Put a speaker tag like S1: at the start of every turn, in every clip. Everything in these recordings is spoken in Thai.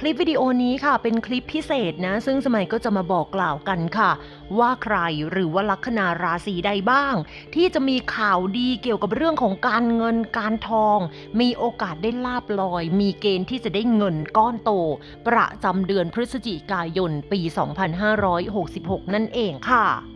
S1: คลิปวิดีโอนี้ค่ะเป็นคลิปพิเศษนะ ซึ่งสมัยก็จะมาบอกกล่าวกันค่ะ ว่าใครหรือว่าลัคนาราศีใดบ้าง ที่จะมีข่าวดีเกี่ยวกับเรื่องของการเงินการทอง มีโอกาสได้ลาบลอย มีเกณฑ์ที่จะได้เงินก้อนโต ประจำเดือนพฤศจิกายนปี 2566 นั่นเองค่ะ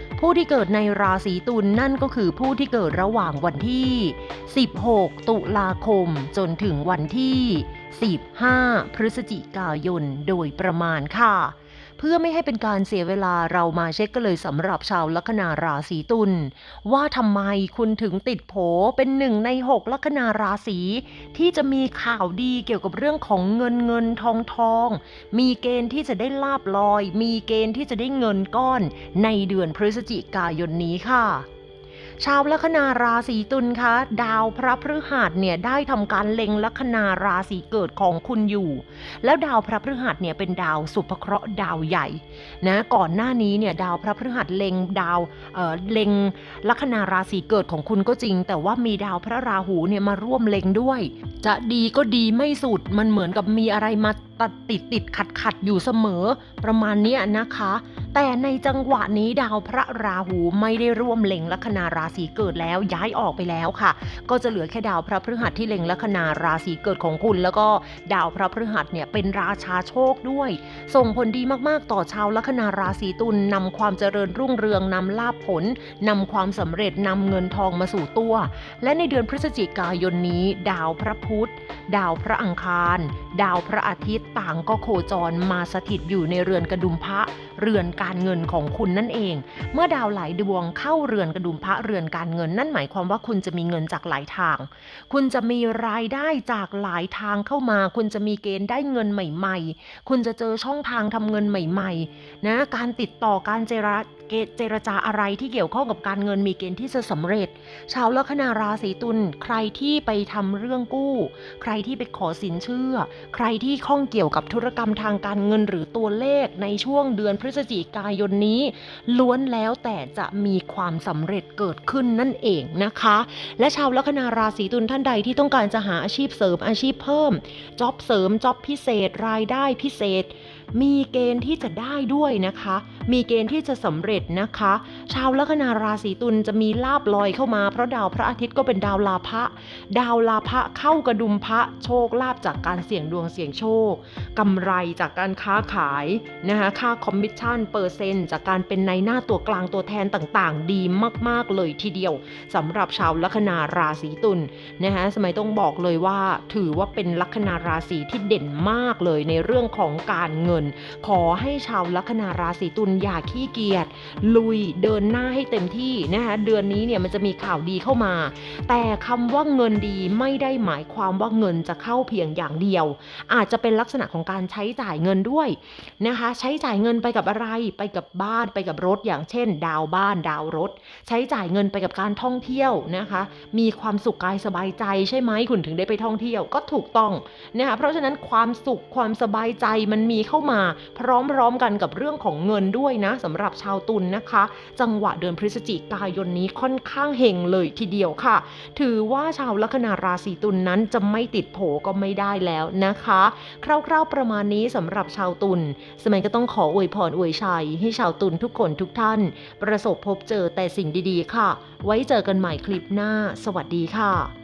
S1: ผู้ที่เกิดในราศีตุลนั่นก็คือผู้ที่เกิดระหว่างวันที่ 16 ตุลาคม จนถึงวันที่ 15 พฤศจิกายนโดยประมาณค่ะ เพื่อไม่ให้เป็นการเสียเวลาเรามาเช็คกันเลยสำหรับชาวลัคนาราศีตุลว่าทำไมคุณถึงติดโผเป็นหนึ่งใน 6 ลัคนาราศีที่จะมีข่าวดีเกี่ยวกับเรื่องของเงินเงินทองทอง มีเกณฑ์ที่จะได้ลาบลอย มีเกณฑ์ที่จะได้เงินก้อน ในเดือนพฤศจิกายนนี้ค่ะ ชาวลัคนาราศีตุลคะ ดาวพระพฤหัสเนี่ยได้ทำการเล็งลัคนาราศีเกิดของคุณอยู่ แล้วดาวพระพฤหัสเนี่ยเป็นดาวสุภเคราะห์ดาวใหญ่นะก่อนหน้านี้เนี่ยดาวพระพฤหัสเล็งดาวเอ่อเล็งลัคนาราศีเกิดของคุณก็จริง แต่ว่ามีดาวพระราหูเนี่ยมาร่วมเล็งด้วย จะดีก็ดีไม่สุดมันเหมือนกับมีอะไรมาตัดติดติดขัดขัดอยู่เสมอประมาณนี้นะคะ แต่ในจังหวะนี้ดาวพระราหูไม่ได้ร่วมเล็งลัคนาราศีเกิดแล้วย้ายออกไปแล้วค่ะ ก็จะเหลือแค่ดาวพระพฤหัสที่เล็งลัคนาราศีเกิดของคุณ แล้วก็ดาวพระพฤหัสเนี่ยเป็นราชาโชคด้วย ส่งผลดีมากๆ ต่อชาวลัคนาราศีตุลนำความเจริญรุ่งเรืองนำลาภผลนำความสำเร็จนำเงินทองมาสู่ตัว และในเดือนพฤศจิกายนนี้ ดาวพระพุธ ดาวพระอังคาร ดาวพระอาทิตย์ต่างก็โคจรมาสถิตอยู่ในเรือนกระดุมพระเรือนการเงินของคุณนั่นเอง เมื่อดาวหลายดวงเข้าเรือนกระดุมพระเรือนการเงิน นั่นหมายความว่าคุณจะมีเงินจากหลายทาง คุณจะมีรายได้จากหลายทางเข้ามา คุณจะมีเกณฑ์ได้เงินใหม่ ๆ คุณจะเจอช่องทางทำเงินใหม่ ๆ นะ การติดต่อการเจรเกเจรจาอะไรที่เกี่ยวข้องกับการเงินมีเกณฑ์ที่จะสำเร็จ ชาวลัคนาราศีตุลใครที่ไปทำเรื่องกู้ ใครที่ไปขอสินเชื่อ ใครที่ข้องเกี่ยวกับธุรกรรมทางการเงินหรือตัวเลขในช่วงเดือนพฤศจิกายนนี้ ล้วนแล้วแต่จะมีความสำเร็จเกิดขึ้นนั่นเองนะคะ และชาวลัคนาราศีตุลท่านใดที่ต้องการจะหาอาชีพเสริมอาชีพเพิ่มจ็อบเสริมจ็อบพิเศษรายได้พิเศษ มีเกณฑ์ที่จะได้ด้วยนะคะ มีเกณฑ์ที่จะสำเร็จนะคะ ชาวลัคนาราศีตุลจะมีลาบลอยเข้ามาเพราะดาวพระอาทิตย์ก็เป็นดาวลาภะดาวลาภะเข้ากระดุมพระโชคลาภจากการเสี่ยงดวงเสี่ยงโชคกำไรจากการค้าขายนะคะค่าคอมมิชชั่นเปร์เซนต์จากการเป็นในหน้าตัวกลางตัวแทนต่างๆ ดีมากๆเลยทีเดียวสำหรับชาวลัคนาราศีตุลนะคะสมัยต้องบอกเลยว่า ถือว่าเป็นลัคนาราศีที่เด่นมากเลยในเรื่องของการเงิน ขอให้ชาวลัคนาราศีตุลอย่าขี้เกียจลุยเดินหน้าให้เต็มที่นะคะเดือนนี้เนี่ยมันจะมีข่าวดีเข้ามา แต่คำว่าเงินดีไม่ได้หมายความว่าเงินจะเข้าเพียงอย่างเดียว อาจจะเป็นลักษณะของการใช้จ่ายเงินด้วยนะคะ ใช้จ่ายเงินไปกับอะไรไปกับบ้านไปกับรถ อย่างเช่น ดาวบ้านดาวรถ ใช้จ่ายเงินไปกับการท่องเที่ยวนะคะ มีความสุขกายสบายใจใช่ไหมคุณถึงได้ไปท่องเที่ยวก็ถูกต้องนะคะเพราะฉะนั้นความสุขความสบายใจมันมีเข้ามา พร้อมๆกันกับเรื่องของเงินด้วยนะสำหรับชาวตุลนะคะ จังหวะเดือนพฤศจิกายนนี้ค่อนข้างเฮงเลยทีเดียวค่ะ ถือว่าชาวลัคนาราศีตุลนนั้นจะไม่ติดโผก็ไม่ได้แล้วนะคะ คร่าวๆประมาณนี้สำหรับชาวตุลสมัยก็ต้องขออวยพรอวยชัยให้ชาวตุนทุกคนทุกท่าน ประสบพบเจอแต่สิ่งดีๆ ค่ะ ไว้เจอกันใหม่คลิปหน้า สวัสดีค่ะ